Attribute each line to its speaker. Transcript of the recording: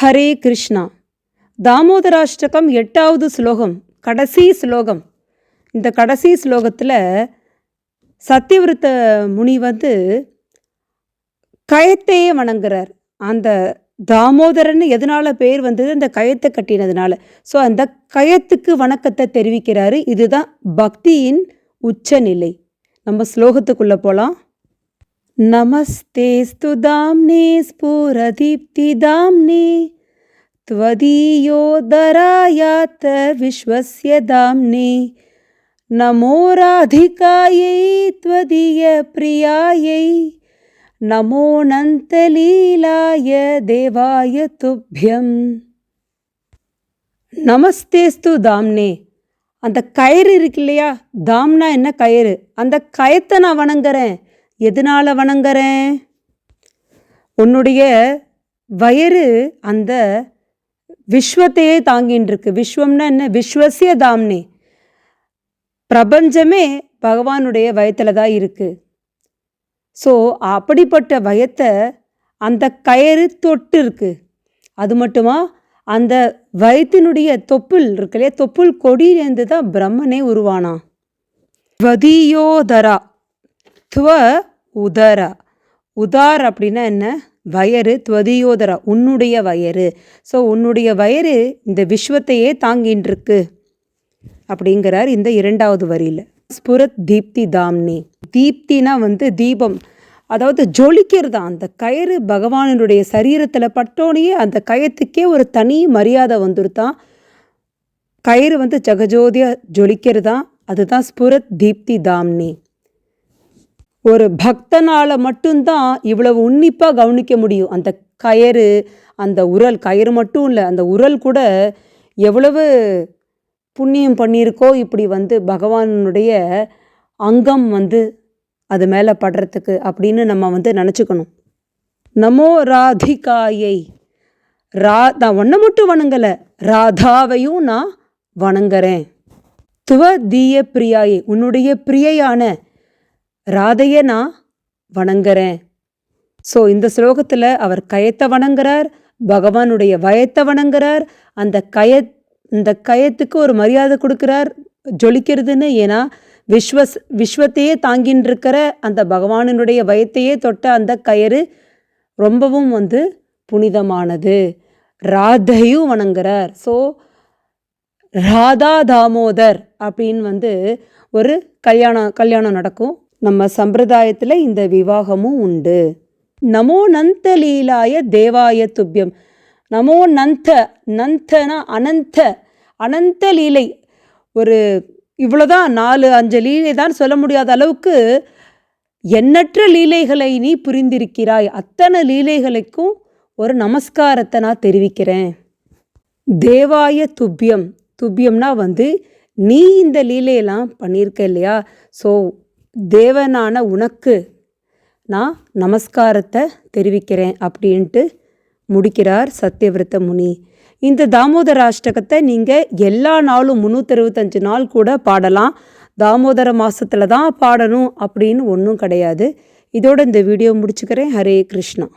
Speaker 1: ஹரே கிருஷ்ணா. தாமோதராஷ்டகம் எட்டாவது ஸ்லோகம் கடைசி ஸ்லோகம். இந்த கடைசி ஸ்லோகத்தில் சத்தியவிருத்த முனி வந்து கயத்தையே வணங்குறார். அந்த தாமோதரன் எதனால் பேர் வந்தது? அந்த கயத்தை கட்டினதுனால. ஸோ அந்த கயத்துக்கு வணக்கத்தை தெரிவிக்கிறாரு. இதுதான் பக்தியின் உச்சநிலை. நம்ம ஸ்லோகத்துக்குள்ளே போகலாம் नमस्तेऽस्तु दाम्ने स्फुरदीप्तिदाम्ने त्वदीयोदरायात विश्वस्य दाम्ने नमो राधिकायै त्वदीयप्रियायै नमो नन्तलीलाय देवाय तुभ्यम् நமஸ்தேஸ்து தாம்னே அந்த கயிறு இருக்கு இல்லையா தாம்னா என்ன கயிறு அந்த கயத்தை நான் வணங்குறேன் எதனால் வணங்குறேன்? உன்னுடைய வயிறு அந்த விஸ்வத்தையே தாங்கின்னு இருக்கு விஸ்வம்னா என்ன? விஸ்வசிய தாம்னே பிரபஞ்சமே பகவானுடைய வயத்தில் தான் இருக்குது ஸோ அப்படிப்பட்ட வயத்தை அந்த கயிறு தொட்டு இருக்கு அது மட்டுமா? அந்த வயத்தினுடைய தொப்புள் இருக்கு இல்லையா? தொப்புள் கொடியிலேருந்து தான் பிரம்மனே உருவானான். வதியோதரா. துவ உதரா. உதார் அப்படின்னா என்ன? வயறு துவதியோதரா உன்னுடைய வயறு. ஸோ உன்னுடைய வயறு இந்த விஸ்வத்தையே தாங்கின்றிருக்கு அப்படிங்கிறார் இந்த இரண்டாவது வரியில். ஸ்புரத் தீப்தி தாம்னி. தீப்தினா வந்து தீபம். அதாவது ஜொலிக்கிறதா? அந்த கயிறு பகவானுடைய சரீரத்தில் பட்டோனையே அந்த கயத்துக்கே ஒரு தனி மரியாதை வந்துருத்தான் கயிறு வந்து ஜெகஜோதியாக ஜொலிக்கிறதா? அதுதான் ஸ்புரத் தீப்தி தாம்னி. ஒரு பக்தனால் மட்டும்தான் இவ்வளவு உன்னிப்பாக கவனிக்க முடியும். அந்த கயறு அந்த உரல் கயிறு மட்டும் இல்லை அந்த உரல் கூட எவ்வளவு புண்ணியம் பண்ணியிருக்கோ இப்படி வந்து பகவானுடைய அங்கம் வந்து அது மேலே படுறதுக்கு அப்படின்னு நம்ம வந்து நினச்சிக்கணும். நமோ ராதிகாயை ரா நான் ஒன்றை மட்டும் வணங்கலை ராதாவையும் நான் வணங்குறேன். துவ தீய பிரியாயை உன்னுடைய பிரியையான ராதையை நான் வணங்குறேன். ஸோ இந்த ஸ்லோகத்தில் அவர் கயத்தை வணங்குறார் பகவானுடைய வயத்தை வணங்குறார் அந்த கய இந்த கயத்துக்கு ஒரு மரியாதை கொடுக்குறார் ஜொலிக்கிறதுன்னு ஏன்னா விஸ்வஸ் விஸ்வத்தையே தாங்கின்னு இருக்கிற அந்த பகவானினுடைய வயத்தையே தொட்ட அந்த கயிறு ரொம்பவும் வந்து புனிதமானது. ராதையும் வணங்குறார். ஸோ ராதா தாமோதர் அப்படின்னு வந்து ஒரு கல்யாணம் கல்யாணம் நடக்கும். நம்ம சம்பிரதாயத்தில் இந்த விவாகமும் உண்டு. நமோ நந்த லீலாய தேவாய துப்பியம் நமோ நந்த நந்தனா அனந்த அனந்த லீலை. ஒரு இவ்வளோதான் நாலு அஞ்சு லீலை தான் சொல்ல முடியாத அளவுக்கு எண்ணற்ற லீலைகளை நீ புரிந்திருக்கிறாய். அத்தனை லீலைகளுக்கும் ஒரு நமஸ்காரத்தை நான் தெரிவிக்கிறேன். தேவாய துப்பியம் துப்பியம்னா வந்து நீ இந்த லீலையெல்லாம் பண்ணியிருக்க இல்லையா? ஸோ தேவனான உனக்கு நான் நமஸ்காரத்தை தெரிவிக்கிறேன் அப்படின்ட்டு முடிக்கிறார் சத்தியவிரத முனி. இந்த தாமோதர அஷ்டகத்தை நீங்கள் எல்லா நாளும் முந்நூற்றறுபத்தஞ்சு நாள் கூட பாடலாம். தாமோதர மாதத்தில் தான் பாடணும் அப்படின்னு ஒன்றும் கிடையாது. இதோட இந்த வீடியோ முடிச்சுக்கிறேன். ஹரே கிருஷ்ணா.